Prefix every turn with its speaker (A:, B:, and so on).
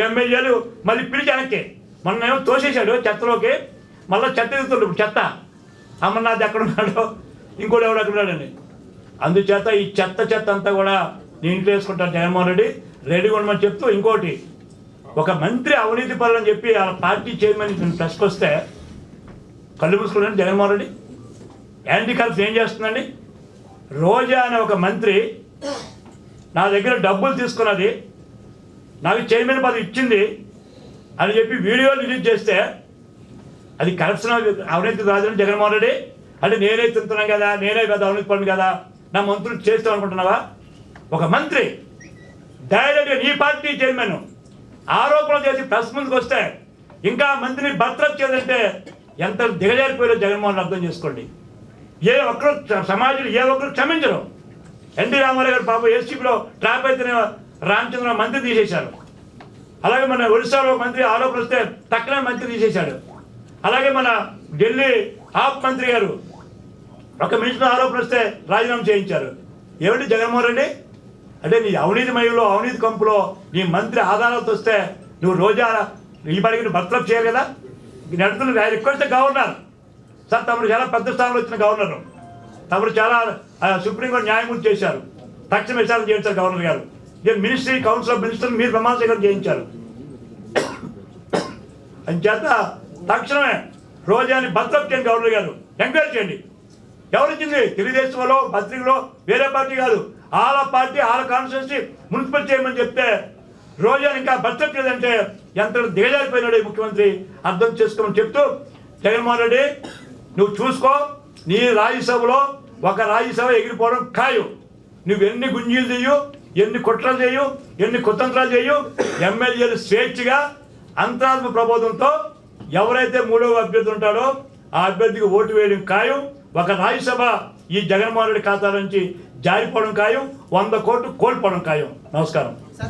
A: ఎమ్మెల్యేలు మళ్ళీ పిలిచి వెనక్కి. మొన్న ఏమో తోసేశాడు చెత్తలోకి. మళ్ళీ చెత్త ఎదుగుతుండ్రు ఇప్పుడు చెత్త. అమర్నాథ్ ఎక్కడ ఉన్నాడో? ఇంకోటి ఎవడు ఎక్కడ ఉన్నాడండి? అందుచేత ఈ చెత్త చెత్త అంతా కూడా నేను ఇంట్లో వేసుకుంటాను జగన్మోహన్ రెడ్డి. రెడీగా ఉండమని చెప్తూ ఇంకోటి. ఒక మంత్రి అవినీతి అని చెప్పి వాళ్ళ పార్టీ చైర్మన్ ప్రెస్కి వస్తే కళ్ళు మూసుకున్నాడు జగన్మోహన్ రెడ్డి. యాంటీ కరప్షన్ ఏం చేస్తుందండి? రోజా అనే ఒక మంత్రి నా దగ్గర డబ్బులు తీసుకున్నది నాకు చైర్మన్ పదవి ఇచ్చింది అని చెప్పి వీడియో రిలీజ్ చేస్తే అది కరప్షన్ అవినీతి రాజు జగన్మోహన్ రెడ్డి. అంటే నేనే తింటున్నాను కదా నేనే కదా అవినీతి పడిన కదా నా మంత్రులు చేస్తాం అనుకుంటున్నావా? ఒక మంత్రి డైరెక్ట్గా నీ పార్టీ చైర్మన్ ఆరోపణలు చేసి ప్రెస్ ముందుకు వస్తే ఇంకా మంత్రిని బర్తరఫ్ చేయాలంటే ఎంత దిగజారిపోయారో జగన్మోహన్ అర్థం చేసుకోండి. ఏ ఒక్కరు సమాజంలో ఏ ఒక్కరు క్షమించరు. ఎన్టీ రామారావు గారు పాప ఎస్సీపీలో ట్రాప్ అయితేనే రామచంద్ర మంత్రి తీసేశారు. అలాగే మన ఒడిశాలో మంత్రి ఆరోపణ వస్తే మంత్రి తీసేశాడు. అలాగే మన ఢిల్లీ ఆప్ మంత్రి గారు ఒక మినిస్టర్ ఆరోపణ వస్తే రాజీనామా చేయించారు. ఏమిటి జగన్మోహన్ రెడ్డి? అంటే నీ అవినీతి మయంలో అవినీతి కంపులో నీ మంత్రి ఆధారాలతో వస్తే నువ్వు రోజా ఈ పడికి నువ్వు బర్తరఫ్ చేయాలి కదా? నడుతున్న రిక్వెస్ట్ గవర్నర్ సార్ తమరు చాలా పెద్ద స్థానంలో వచ్చిన గవర్నర్. తమరు చాలా సుప్రీంకోర్టు న్యాయమూర్తి చేశారు. తక్షణ విచారణ చేయించారు గవర్నర్ గారు. నేను మినిస్ట్రీ కౌన్సిల్ ఆఫ్ మినిస్టర్ మీరు ప్రమాణ చేయించారు చేయించారు. అంచేత తక్షణమే రోజాని భద్రత చేయండి గవర్నర్ గారు. ఎంక్వైరీ చేయండి. ఎవరిచ్చింది? తెలుగుదేశం వాళ్ళు పత్రికలో వేరే పార్టీ కాదు. ఆల పార్టీ ఆల కాన్స్టిట్యూన్సీ మున్సిపల్ చేయమని చెప్తే రోజాని ఇంకా భద్రత చేయదంటే ఎంత దిగజారిపోయినాడు ముఖ్యమంత్రి? అర్థం చేసుకోమని చెప్తూ జగన్మోహన్ రెడ్డి నువ్వు చూసుకో నీ రాజ్యసభలో ఒక రాజ్యసభ ఎగిరిపోవడం ఖాయం. నువ్వు ఎన్ని గుంజీలు తీయు ఎన్ని కుట్రలు చేయు ఎన్ని కుతంత్రాలు చేయు ఎమ్మెల్యేలు స్వేచ్ఛగా అంతరాత్మ ప్రబోధంతో ఎవరైతే మూడవ అభ్యర్థి ఉంటాడో ఆ అభ్యర్థికి ఓటు వేయడం ఖాయం. ఒక రాజ్యసభ ఈ జగన్మోహన్ రెడ్డి ఖాతా నుంచి జారిపోవడం ఖాయం. వంద కోట్లు కోల్పోవడం ఖాయం. నమస్కారం.